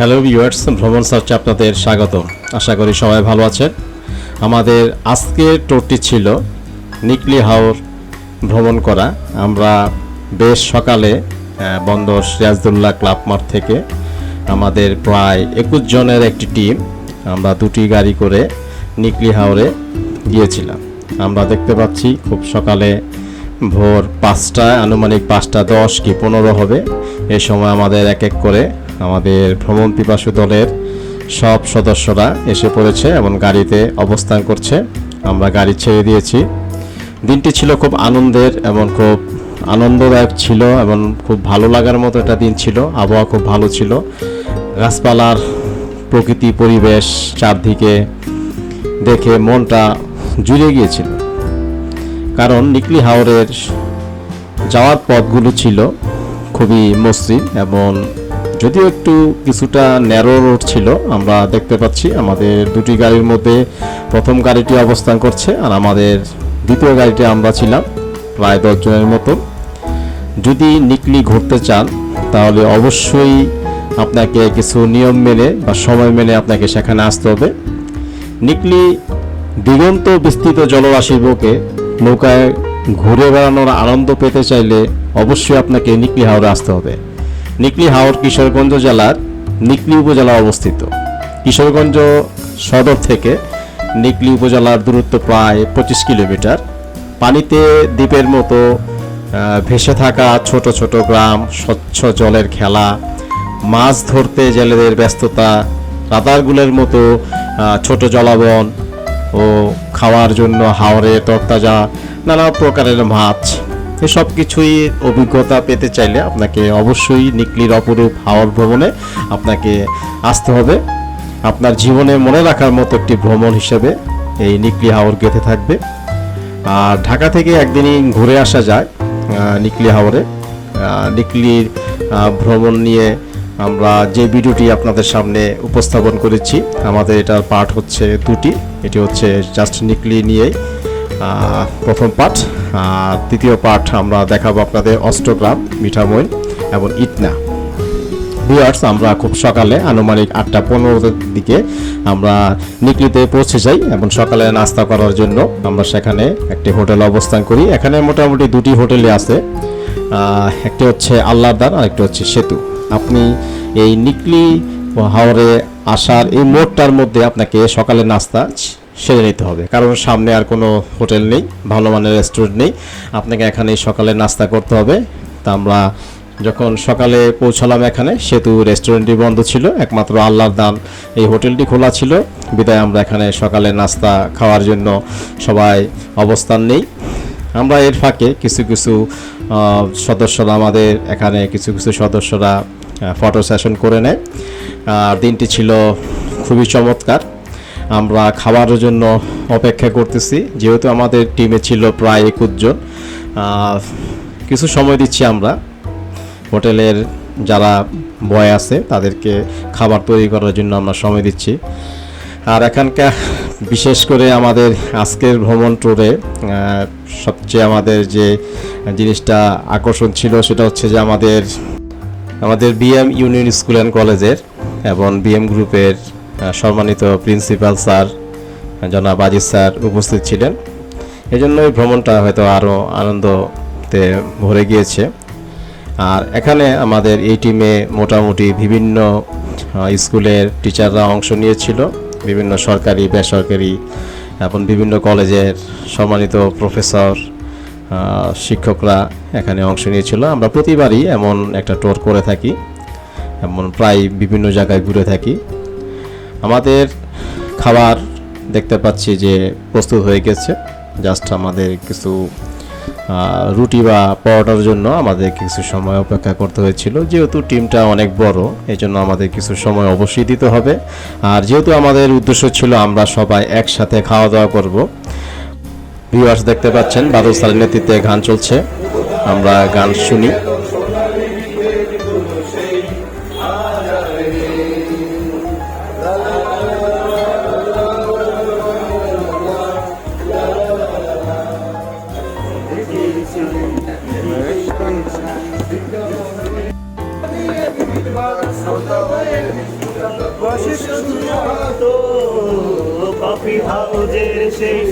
Hello viewers ভ্রমণ সার্চে আপনাদের স্বাগত আশা করি সবাই ভালো আছেন। আমাদের আজকের টোরটি ছিল নিকলি হাওর ভ্রমণ করা। আমরা বেশ সকালে বন্দর সিরাজদুল্লাহ ক্লাব মাঠ থেকে আমাদের প্রায় একুশ জনের একটি টিম আমরা দুটি গাড়ি করে নিকলি হাওরে গিয়েছিলাম। আমরা দেখতে পাচ্ছি খুব সকালে ভোর পাঁচটায় আনুমানিক পাঁচটা দশ কি পনেরো হবে। এ সময় আমাদের এক এক করে আমাদের ভ্রমণ পিপাসু দলের সব সদস্যরা এসে পড়েছে এবং গাড়িতে অবস্থান করছে। আমরা গাড়ি ছেড়ে দিয়েছি। দিনটি ছিল খুব আনন্দের এবং খুব আনন্দদায়ক ছিল এবং খুব ভালো লাগার মতো একটা দিন ছিল। আবহাওয়া খুব ভালো ছিল। গাছপালার প্রকৃতি, পরিবেশ চারদিকে দেখে মনটা জুড়ে গিয়েছিল। কারণ নিকলি হাওরের যাওয়ার পথগুলো ছিল খুবই মসৃণ এবং যদিও একটু কিছুটা ন্যারো রোড ছিল, আমরা দেখতে পাচ্ছি আমাদের দুটি গাড়ির মধ্যে প্রথম গাড়িটি অবস্থান করছে আর আমাদের দ্বিতীয় গাড়িতে আমরা ছিলাম প্রায় দশজনের মতো। যদি নিকলি ঘুরতে চান, তাহলে অবশ্যই আপনাকে কিছু নিয়ম মেনে বা সময় মেনে আপনাকে সেখানে আসতে হবে। নিকলি দিগন্ত বিস্তৃত জলরাশির বুকে নৌকায় ঘুরে বেড়ানোর আনন্দ পেতে চাইলে অবশ্যই আপনাকে নিকলি হাওড়ে আসতে হবে। নিকলি হাওড় কিশোরগঞ্জ জেলার নিকলি উপজেলা অবস্থিত। কিশোরগঞ্জ সদর থেকে নিকলি উপজেলার দূরত্ব প্রায় পঁচিশ কিলোমিটার। পানিতে দ্বীপের মতো ভেসে থাকা ছোট ছোট গ্রাম, স্বচ্ছ জলের খেলা, মাছ ধরতে জেলেদের ব্যস্ততা রাতারগুলের মতো ছোট জলাবন ও খাওয়ার জন্য হাওড়ে তরতাজা নানা প্রকারের মাছ এসব কিছুই অভিজ্ঞতা পেতে চাইলে আপনাকে অবশ্যই নিকলির অপরূপ হাওড় ভ্রমণে আপনাকে আসতে হবে। আপনার জীবনে মনে রাখার মতো একটি ভ্রমণ হিসেবে এই নিকলি হাওর গেঁথে থাকবে। আর ঢাকা থেকে একদিনই ঘুরে আসা যায় নিকলি হাওরে। নিকলির ভ্রমণ নিয়ে আমরা যে ভিডিওটি আপনাদের সামনে উপস্থাপন করেছি, আমাদের এটার পার্ট হচ্ছে দুটি। এটি হচ্ছে জাস্ট নিকলি নিয়েই। প্রথম পাঠ। দ্বিতীয় পার্ট আমরা দেখাবো আপনাদের অষ্টগ্রাম মিঠামইন এবং ইটনা। ভিউয়ার্স আমরা খুব সকালে আনুমানিক আটটা পনেরোর দিকে আমরা নিকলিতে পৌঁছে যাই এবং সকালে নাস্তা করার জন্য আমরা সেখানে একটি হোটেলে অবস্থান করি। এখানে মোটামুটি দুটি হোটেলে আছে। একটি হচ্ছে আল্লাহদার আর একটি হচ্ছে সেতু। আপনি এই নিকলি হাওড়ে আসার এই মোড়টার মধ্যে আপনাকে সকালে নাস্তা সেরে নিতে হবে। কারণ সামনে আর কোনো হোটেল নেই, ভালো মানের রেস্টুরেন্ট নেই। আপনাকে এখানে সকালে নাস্তা করতে হবে। তা আমরা যখন সকালে পৌঁছালাম এখানে সেতু রেস্টুরেন্টটি বন্ধ ছিল। একমাত্র আল্লাহর দান এই হোটেলটি খোলা ছিল। বিদায় আমরা এখানে সকালে নাস্তা খাওয়ার জন্য সবাই অবস্থান নেই। আমরা এর ফাঁকে কিছু কিছু সদস্যরা আমাদের এখানে কিছু কিছু সদস্যরা ফটো সেশন করে নেয়। আর দিনটি ছিল খুবই চমৎকার। আমরা খাবারের জন্য অপেক্ষা করতেছি। যেহেতু আমাদের টিমে ছিল প্রায় একুশ জন কিছু সময় দিচ্ছি আমরা। হোটেলের যারা বয় আছে, তাদেরকে খাবার তৈরি করার জন্য আমরা সময় দিচ্ছি। আর এখানকার, বিশেষ করে আমাদের আজকের ভ্রমণ ট্যুরে সবচেয়ে আমাদের যে জিনিসটা আকর্ষণ ছিল, সেটা হচ্ছে যে আমাদের আমাদের বিএম ইউনিয়ন স্কুল অ্যান্ড কলেজের এবং বিএম গ্রুপের সম্মানিত প্রিন্সিপাল স্যার, জনাব আজিজ স্যার উপস্থিত ছিলেন। এই জন্য এই ভ্রমণটা হয়তো আরও আনন্দতে ভরে গিয়েছে। আর এখানে আমাদের এই টিমে মোটামুটি বিভিন্ন স্কুলের টিচাররা অংশ নিয়েছিল, বিভিন্ন সরকারি, বেসরকারি, এবং বিভিন্ন কলেজের সম্মানিত প্রফেসর শিক্ষকরা এখানে অংশ নিয়েছিল। আমরা প্রতিবারই এমন একটা ট্যুর করে থাকি, এমন প্রায় বিভিন্ন জায়গায় ঘুরে থাকি। আমাদের খাবার দেখতে পাচ্ছি যে প্রস্তুত হয়ে গেছে। জাস্ট আমাদের কিছু রুটি বা পরোটার জন্য আমাদের কিছু সময় অপেক্ষা করতে হয়েছিল। যেহেতু টিমটা অনেক বড় এই জন্য আমাদের কিছু সময় অবশ্যই দিতে হবে। আর যেহেতু আমাদের উদ্দেশ্য ছিল আমরা সবাই একসাথে খাওয়া দাওয়া করব। ভিউয়ার্স দেখতে পাচ্ছেন, বাদল স্যারের নেতৃত্বে গান চলছে। আমরা গান শুনি।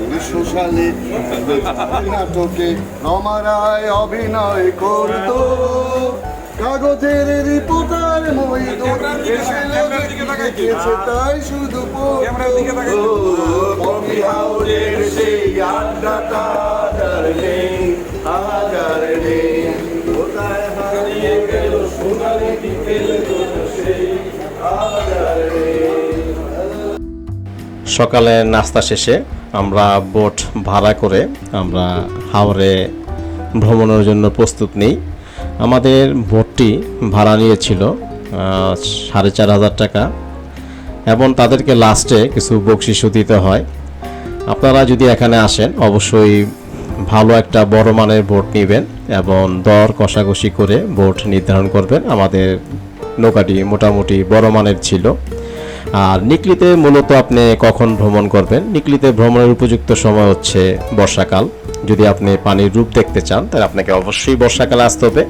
উনিশশো সালে নাটকে রমারায় অভিনয় করতো। কাগজের রিপোর্টার মইদুর এসে লিখেছে তাই শুধু কফি হাউসের সেই আড্ডাটা আর নেই আজ নেই। কোথায় হারিয়ে গেল সোনালি বিকেল সেই নেই। সকালে নাস্তা শেষে আমরা বোট ভাড়া করে আমরা হাওড়ে ভ্রমণের জন্য প্রস্তুত নিই। আমাদের বোটটি ভাড়া নিয়েছিল সাড়ে চার হাজার টাকা এবং তাদেরকে লাস্টে কিছু বকশিসও দিতে হয়। আপনারা যদি এখানে আসেন, অবশ্যই ভালো একটা বড় মানের বোট নেবেন এবং দর কষাকষি করে বোট নির্ধারণ করবেন। আমাদের নৌকাটি মোটামুটি বড় মানের ছিল। আর নিকলিতে মূলত আপনি কখন ভ্রমণ করবেন? নিকলিতে ভ্রমণের উপযুক্ত সময় হচ্ছে বর্ষাকাল। যদি আপনি পানির রূপ দেখতে চান, তাহলে আপনাকে অবশ্যই বর্ষাকালে আসতে হবে।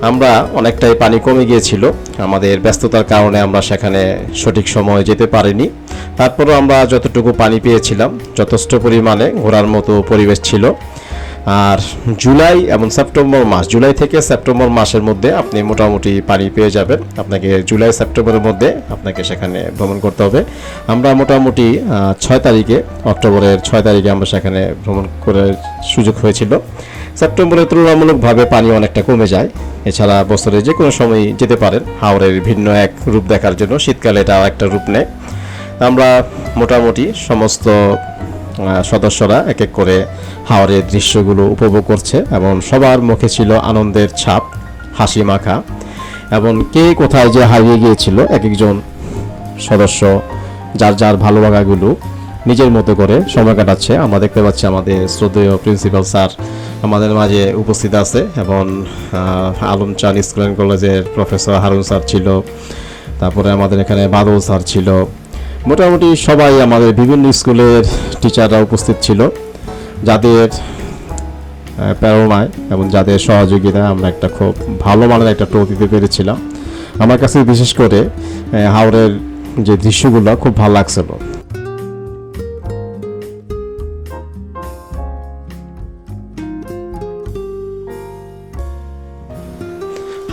আমরা অনেকটাই পানি কমে গিয়েছিল। আমাদের ব্যস্ততার কারণে আমরা সেখানে সঠিক সময়ে যেতে পারিনি। তারপরেও আমরা যতটুকু পানি পেয়েছিলাম, যথেষ্ট পরিমাণে ঘোরার মতো পরিবেশ ছিল। আর জুলাই এবং সেপ্টেম্বর মাস, জুলাই থেকে সেপ্টেম্বর মাসের মধ্যে আপনি মোটামুটি পানি পেয়ে যাবেন। আপনাকে জুলাই, সেপ্টেম্বরের মধ্যে আপনাকে সেখানে ভ্রমণ করতে হবে। আমরা মোটামুটি ছয় তারিখে, অক্টোবরের ছয় তারিখে আমরা সেখানে ভ্রমণ করে সুযোগ হয়েছিল। সেপ্টেম্বরে তুলনামূলকভাবে পানি অনেকটা কমে যায়। এছাড়া বছরে যে কোনো সময় যেতে পারেন। হাওড়ের ভিন্ন এক রূপ দেখার জন্য শীতকালে এটা একটা রূপ নেয়। আমরা মোটামুটি সমস্ত সদস্যরা এক এক করে হাওড়ের দৃশ্যগুলো উপভোগ করছে এবং সবার মুখে ছিল আনন্দের ছাপ, হাসি মাখা। এবং কে কোথায় যে হারিয়ে গিয়েছিল এক একজন সদস্য, যার যার ভালো লাগাগুলো নিজের মতো করে সময় কাটাচ্ছে। আমরা দেখতে পাচ্ছি আমাদের শ্রদ্ধেয় প্রিন্সিপাল স্যার আমাদের মাঝে উপস্থিত আছে এবং আলম চান স্কুল অ্যান্ড কলেজের প্রফেসর হারুন স্যার ছিল। তারপরে আমাদের এখানে বাদল স্যার ছিল। মোটামুটি সবাই আমাদের বিভিন্ন স্কুলের টিচাররা উপস্থিত ছিল, যাদের প্রেরণায় এবং যাদের সহযোগিতায় আমরা একটা খুব ভালো মানের একটা টো দিতে পেরেছিলাম। আমার কাছে বিশেষ করে হাওড়ের যে দৃশ্যগুলো খুব ভালো লাগছিল।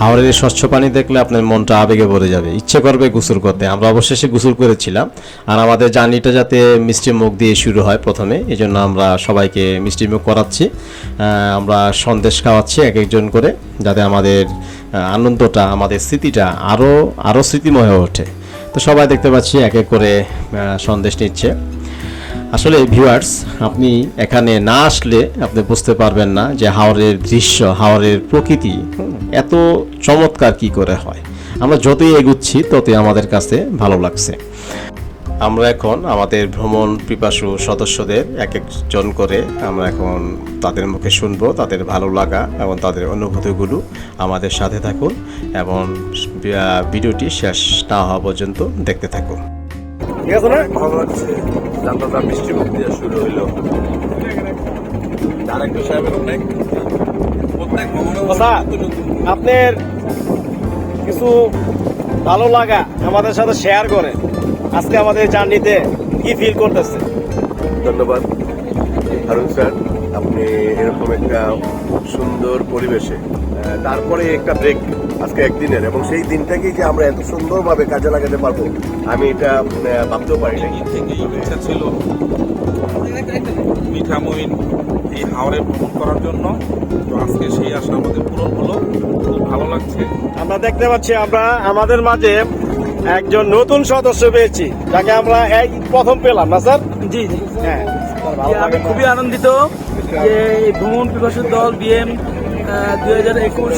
হাওড়ের এই স্বচ্ছ পানি দেখলে আপনার মনটা আবেগে ভরে যাবে। ইচ্ছে করবে গোসল করতে। আমরা অবশেষে গোসল করেছিলাম। আর আমাদের জার্নিটা যাতে মিষ্টি মুখ দিয়ে শুরু হয় প্রথমে এই জন্য আমরা সবাইকে মিষ্টি মুখ করাচ্ছি। আমরা সন্দেশ খাওয়াচ্ছি এক একজন করে, যাতে আমাদের আনন্দটা, আমাদের স্মৃতিটা আরও আরও স্মৃতিময় হয়ে ওঠে। তো সবাই দেখতে পাচ্ছি এক এক করে সন্দেশ নিচ্ছে। আসলে ভিউয়ার্স আপনি এখানে না আসলে আপনি বুঝতে পারবেন না যে হাওড়ের দৃশ্য হাওড়ের প্রকৃতি এত চমৎকার কি করে হয়। আমরা যতই এগুচ্ছি, ততই আমাদের কাছে ভালো লাগছে। আমরা এখন আমাদের ভ্রমণ পিপাসু সদস্যদের এক একজন করে আমরা এখন তাদের মুখে শুনব, তাদের ভালো লাগা এবং তাদের অনুভূতিগুলো আমাদের সাথে থাকুন এবং ভিডিওটি শেষ না হওয়া পর্যন্ত দেখতে থাকুন। ঠিক আছে না? ভালো লাগছে। যাত্রাটা মুখ দিয়ে শুরু হইল। ডাইরেক্টর সাহেবের অনেক। প্রত্যেক আপনার কিছু ভালো লাগা আমাদের সাথে শেয়ার করে। আজকে আমাদের জার্নিতে কি ফিল করতেছে? ধন্যবাদ। হারুন স্যার আপনি এরকম একটা সুন্দর পরিবেশে তারপরে একটা ব্রেক একদিনের এবং সেই দিনটাকেই যে আমরা এত সুন্দরভাবে কাজে লাগাতে পারব আমি এটা ভাবতেও পারি না থেকেই ইচ্ছা ছিল মিঠামইন এই হাওড়ে ভ্রমণ করার জন্য। তো আজকে সেই আশা আমাদের পূরণ হলো। খুব ভালো লাগছে। আমরা দেখতে পাচ্ছি আমরা আমাদের মাঝে একজন নতুন সদস্য পেয়েছি যাকে আমরা এই প্রথম পেলাম না স্যার? জি জি। হ্যাঁ। আমি খুবই আনন্দিত যে এই ভ্রমণ পিপাসু দল বিএম দুই হাজার একুশ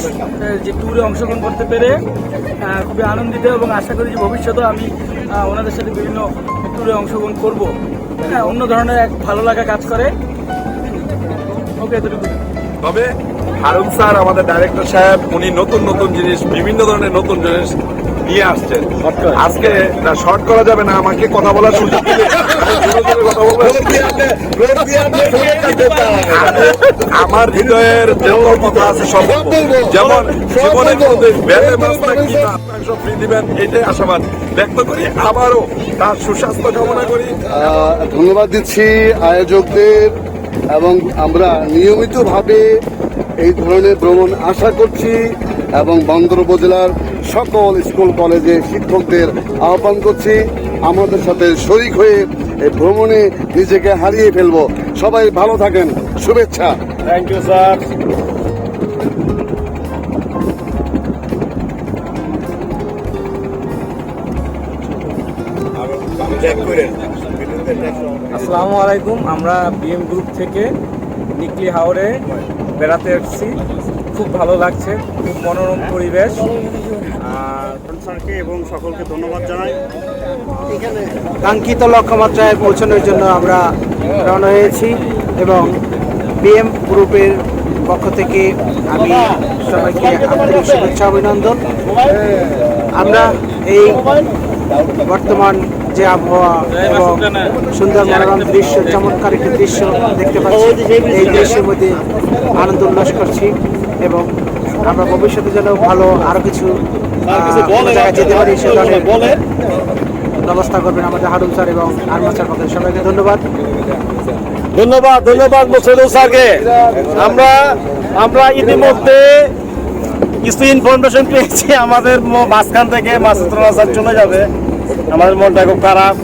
যে ট্যুরে অংশগ্রহণ করতে পেরে খুবই আনন্দিত এবং আশা করি যে ভবিষ্যতেও আমি ওনাদের সাথে বিভিন্ন ট্যুরে অংশগ্রহণ করব। হ্যাঁ অন্য ধরনের এক ভালো লাগা কাজ করে। ওকে তবে হারুন স্যার, আমাদের ডাইরেক্টর সাহেব, উনি নতুন নতুন জিনিস, বিভিন্ন ধরনের নতুন জিনিস নিয়ে আসছেন আজকে না শর্ট করা যাবে না, আমাকে কথা বলার সুযোগ। আমার হৃদয়ের যত কথা আছে সব। যেমন জীবনে কোনোদিন বেলে মাছ না কি ফ্রি দিবেন, এটাই আশাবাদ ব্যক্ত করি আবারও তার সুস্বাস্থ্য কামনা করি ধন্যবাদ দিচ্ছি আয়োজকদের এবং আমরা নিয়মিতভাবে এই ধরনের ভ্রমণ আশা করছি এবং বন্দর উপজেলার সকল স্কুল কলেজে শিক্ষকদের আহ্বান করছি। আমাদের সাথে শরিক হয়ে এই ভ্রমণে নিজেকে হারিয়ে ফেলব। সবাই ভালো থাকেন শুভেচ্ছা। থ্যাংক ইউ স্যার আসসালামু আলাইকুম আমরা বিএম গ্রুপ থেকে নিকলি হাওড়ে বেড়াতে এসেছি। খুব ভালো লাগছে খুব মনোরম পরিবেশ। স্যারকে এবং সকলকে ধন্যবাদ জানাই। কাঙ্ক্ষিত লক্ষ্যমাত্রায় পৌঁছানোর জন্য আমরা রওনা হয়েছি এবং বিএম গ্রুপের পক্ষ থেকে আমি সবাইকে আন্তরিক শুভেচ্ছা অভিনন্দন। আমরা এই বর্তমান যে আবহাওয়া এবং সুন্দর মনোরম দৃশ্য, চমৎকার একটি দৃশ্য দেখতে পাচ্ছি। এই দৃশ্যের মধ্যে আনন্দ উল্লাস করছি এবং আমরা ভবিষ্যতে যেন ভালো আরও কিছু জায়গায় যেতে পারি সে ধরনের ব্যবস্থা করবেন আমাদের হারুন স্যার এবং আরমান স্যার পক্ষে সবাইকে ধন্যবাদ। ধন্যবাদ ধন্যবাদ মোসাদুল স্যারকে। আমরা আমরা ইতিমধ্যে কিছু ইনফরমেশন পেয়েছি, আমাদের মাঝখান থেকে মাসুদুল স্যার চলে যাবে। আমাদের মনটা খুব খারাপ।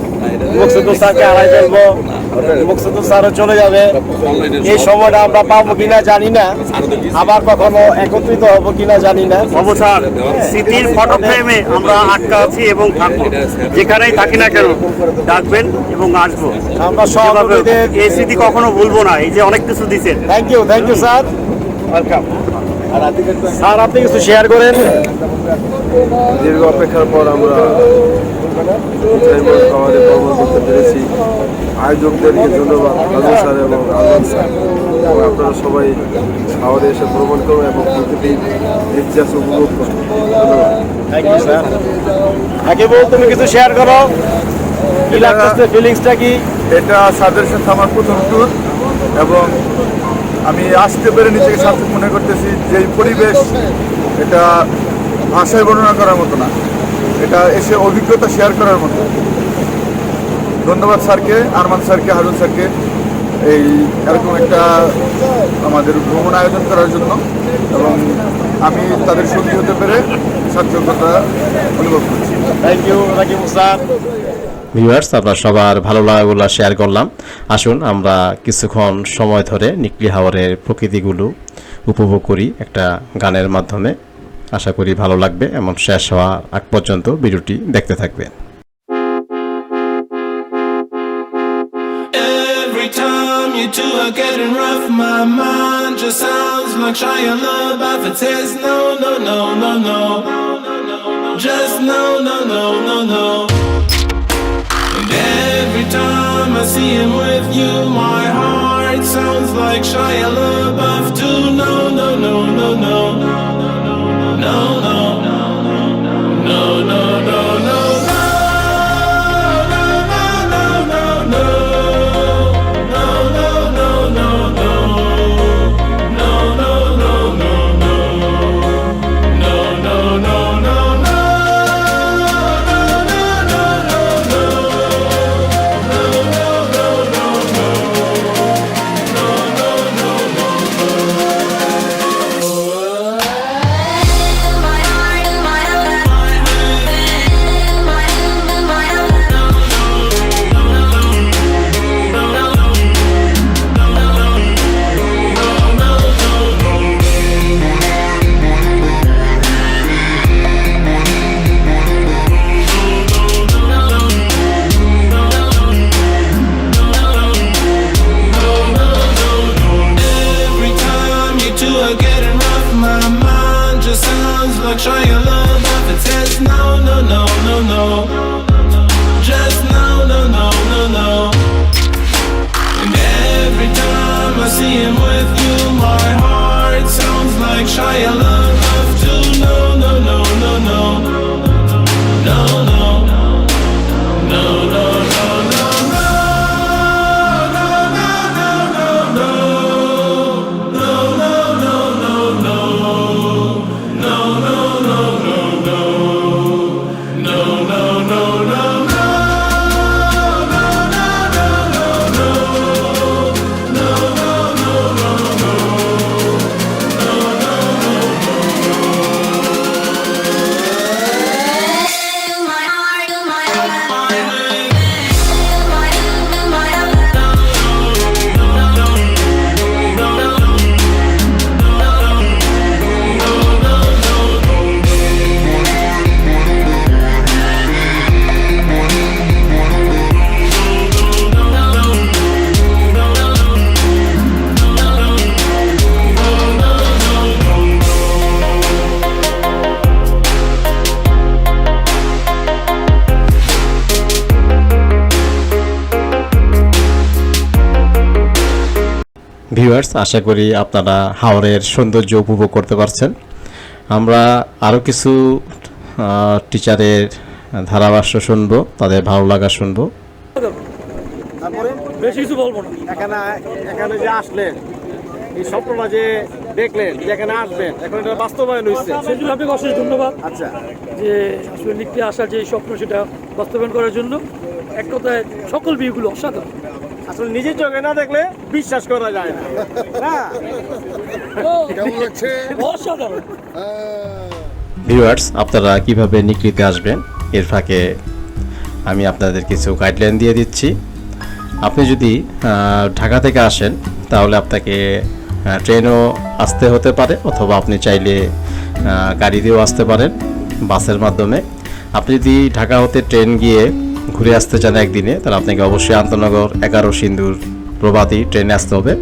মুকসুদুল স্যারকে হারাই ফেলব। মুকসুদুল স্যারও চলে যাবে। এই সময়টা আমরা পাবো কিনা জানি না। আবার কখনো একত্রিত হব কিনা জানি না। হব স্যার। স্মৃতির ফটো ফ্রেমে আমরা আটকা আছি এবং থাকব। যেখানেই থাকি না কেন ডাকবেন এবং আসব। আমরা সহযোগীদের এই স্মৃতি কখনো ভুলবো না। এই যে অনেক কিছু দিচ্ছেন thank you thank you sir welcome sir আপনি কিছু শেয়ার করেন? দীর্ঘ অপেক্ষার পর আমরা আমাদের ভ্রমণ করতে পেরেছি। আয়োজকদেরকে ধন্যবাদ আজম স্যার এবং আলম স্যার। এবং আপনারা সবাই শহরে এসে ভ্রমণ করুন এবং প্রকৃতির ইতিহাস উপভোগ করুন। ধন্যবাদ। তুমি কিছু শেয়ার করো। ফিলিংসটা কি? এটা সাথে আমার প্রথম ট্যুর এবং আমি আসতে পেরে নিজেকে সার্থক মনে করতেছি যে পরিবেশ এটা ভাষায় বর্ণনা করার মতো না। এটা এসে অভিজ্ঞতা শেয়ার করার মতো। ধন্যবাদ স্যারকে আরমান স্যারকে হারুন স্যারকে এই এরকম একটা আমাদের ভ্রমণ আয়োজন করার জন্য এবং আমি তাদের সঙ্গী হতে পেরে সার্থকতা অনুভব করছি। Thank you Rakibul sir viewers আমরা সবার ভালো লাগাগুলো শেয়ার করলাম। আসুন আমরা কিছুক্ষণ সময় ধরে নিকলি হাওয়ারের প্রকৃতিগুলো উপভোগ করি একটা গানের মাধ্যমে। আশা করি ভালো লাগবে এবং শেষ হওয়ার আগ পর্যন্ত ভিডিওটি দেখতে থাকবেন you two my mind just like. And every time I see him with you, my heart sounds like Shia LaBeouf too. No, no, no, no, no, no, viewers আশা করি আপনারা হাওরের সৌন্দর্য উপভোগ করতে পারছেন। আমরা আরও কিছু টিচারের ধারাভাষ্য শুনব তাদের ভালো লাগা শুনব। বেশি কিছু বলব না। এখানে এখানে যে আসলেন এই স্বপ্নটা যে দেখলেন যে এখানে আসবেন এখন এটা বাস্তবায়ন হয়েছে সেই জন্য আপনাকে অশেষ ধন্যবাদ। আচ্ছা। যে আসলে লিখতে আসার যে স্বপ্ন সেটা বাস্তবায়ন করার জন্য এক কথায় সকল বিয়েগুলো অসাধারণ। আসলে নিজের চোখে না দেখলে বিশ্বাস করা যায় না। অসাধারণ। হ্যাঁ। ভিউয়ার্স আপনারা কীভাবে নিকলিতে আসবেন? এর ফাঁকে আমি আপনাদের কিছু গাইডলাইন দিয়ে দিচ্ছি। আপনি যদি ঢাকা থেকে আসেন তাহলে আপনাকে ট্রেনও আসতে হতে পারে অথবা আপনি চাইলে গাড়ি দিয়েও আসতে পারেন বাসের মাধ্যমে। আপনি যদি ঢাকা হতে ট্রেন গিয়ে ঘুরে আসতে চান একদিনে, তাহলে আপনাকে অবশ্যই আন্তনগর এগারো সিন্দুর প্রভাতী ট্রেনে আসতে হবে।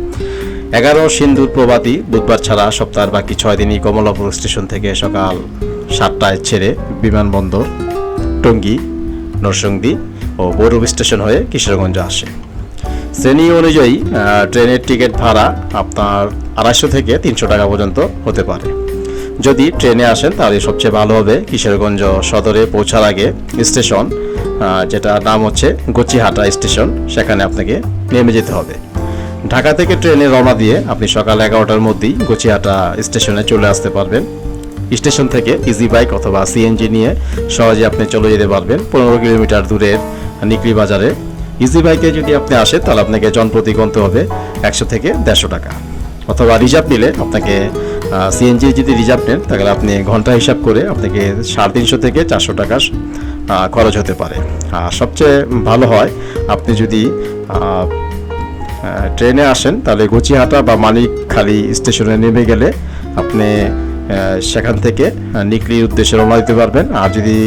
এগারো সিন্দুর প্রভাতী বুধবার ছাড়া সপ্তাহের বাকি ছয় দিনই কমলাপুর স্টেশন থেকে সকাল সাতটায় ছেড়ে বিমানবন্দর, টঙ্গী, নরসিংদী ও বৈরব স্টেশন হয়ে কিশোরগঞ্জ আসে। শ্রেণি অনুযায়ী ট্রেনের টিকিট ভাড়া আপনার আড়াইশো থেকে তিনশো টাকা পর্যন্ত হতে পারে। যদি ট্রেনে আসেন, তাহলে সবচেয়ে ভালো হবে কিশোরগঞ্জ সদরে পৌঁছার আগে স্টেশন যেটা নাম হচ্ছে গচিহাটা স্টেশন, সেখানে আপনাকে নেমে যেতে হবে। ঢাকা থেকে ট্রেনে রওনা দিয়ে আপনি সকাল এগারোটার মধ্যেই গচিহাটা স্টেশনে চলে আসতে পারবেন। স্টেশন থেকে ইজি বাইক অথবা সিএনজি নিয়ে সহজে আপনি চলে যেতে পারবেন। পনেরো কিলোমিটার দূরের নিকলি বাজারে। ইজি বাইকে যদি আপনি আসেন, তাহলে আপনাকে জনপ্রতি গুনতে হবে একশো থেকে দেড়শো টাকা। অথবা রিজার্ভ নিলে আপনাকে সিএনজি যদি রিজার্ভ নেন, তাহলে আপনি ঘণ্টা হিসাব করে আপনাকে সাড়ে তিনশো থেকে চারশো টাকা খরচ হতে পারে। আর সবচেয়ে ভালো হয়, আপনি যদি ট্রেনে আসেন, তাহলে গুচিহাটা বা মানিকখালী স্টেশনে নেমে গেলে আপনি সেখান থেকে নিকলির উদ্দেশ্যে রওনা দিতে পারবেন। আর যদি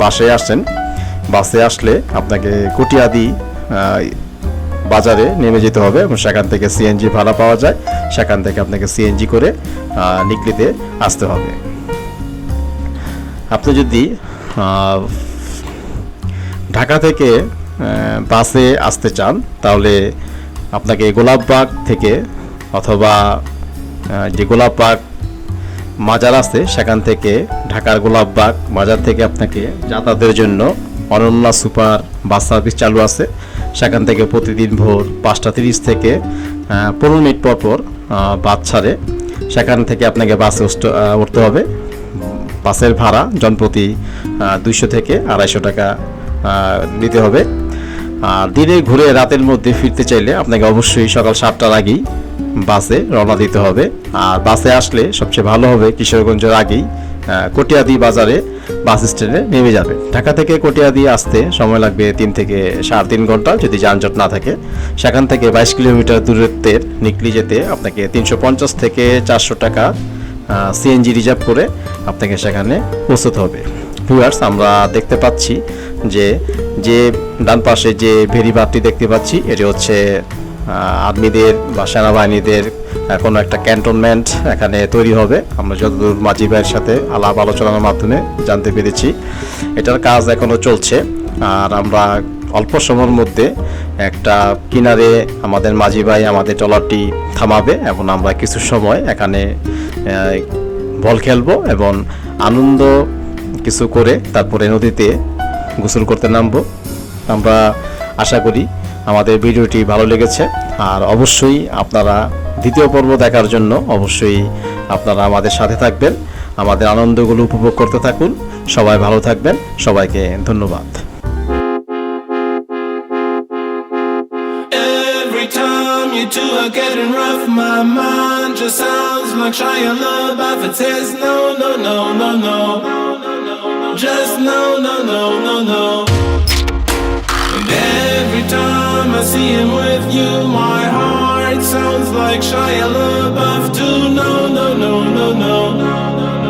বাসে আসেন, বাসে আসলে আপনাকে কটিয়াদি বাজারে নেমে যেতে হবে এবং সেখান থেকে সিএনজি ভাড়া পাওয়া যায়। সেখান থেকে আপনাকে সিএনজি করে নিকলিতে আসতে হবে। আপনি যদি ঢাকা থেকে বাসে আসতে চান, তাহলে আপনাকে গোলাপবাগ থেকে অথবা যে গোলাপবাগ মাজার আছে, সেখান থেকে ঢাকার গোলাপবাগ মাজার থেকে আপনাকে যাতায়াতের জন্য অনন্যা সুপার বাস সার্ভিস চালু আছে। সেখান থেকে প্রতিদিন ভোর পাঁচটা তিরিশ থেকে পনেরো মিনিট পর পর বাস ছাড়ে। সেখান থেকে আপনাকে বাসে উঠতে- হবে। বাসের ভাড়া জনপ্রতি দুইশো থেকে আড়াইশো টাকা নিতে হবে। আর দিনে ঘুরে রাতের মধ্যে ফিরতে চাইলে আপনাকে অবশ্যই সকাল সাতটার আগেই বাসে রওনা দিতে হবে। আর বাসে আসলে সবচেয়ে ভালো হবে কিশোরগঞ্জের আগেই কটিয়াদি বাজারে বাস স্ট্যান্ডে নেমে যাবে। ঢাকা থেকে কটিয়া দিয়ে আসতে সময় লাগবে তিন থেকে সাড়ে তিন ঘণ্টা। যদি যানজট না থাকে, সেখান থেকে বাইশ কিলোমিটার দূরত্বের নিকলি যেতে আপনাকে তিনশো পঞ্চাশ থেকে চারশো টাকা সিএনজি রিজার্ভ করে আপনাকে সেখানে পৌঁছতে হবে। ভিউয়ার্স আমরা দেখতে পাচ্ছি যে যে ডান পাশে যে ভেরি ভেরিবারটি দেখতে পাচ্ছি, এটি হচ্ছে আর্মিদের বা সেনাবাহিনীদের কোনো একটা ক্যান্টনমেন্ট এখানে তৈরি হবে। আমরা যতদূর মাঝি ভাইয়ের সাথে আলাপ আলোচনার মাধ্যমে জানতে পেরেছি। এটার কাজ এখনও চলছে। আর আমরা অল্প সময়ের মধ্যে একটা কিনারে আমাদের মাঝি ভাই আমাদের ট্রলারটি থামাবে এবং আমরা কিছু সময় এখানে বল খেলব এবং আনন্দ কিছু করে তারপরে নদীতে গোসল করতে নামবো। আমরা আশা করি আমাদের ভিডিওটি ভালো লেগেছে। আর অবশ্যই আপনারা দ্বিতীয় পর্ব দেখার জন্য অবশ্যই আপনারা আমাদের সাথে থাকবেন। আমাদের আনন্দগুলো উপভোগ করতে থাকুন। সবাই ভালো থাকবেন। সবাইকে ধন্যবাদ। You two are getting rough, my mind just sounds like Shia LaBeouf. It says no, no, no, no, no, just no, no, no, no, no. summer seeing with you. My heart sounds like Shia LaBeouf too. No, no, no, no, no. no, no, no.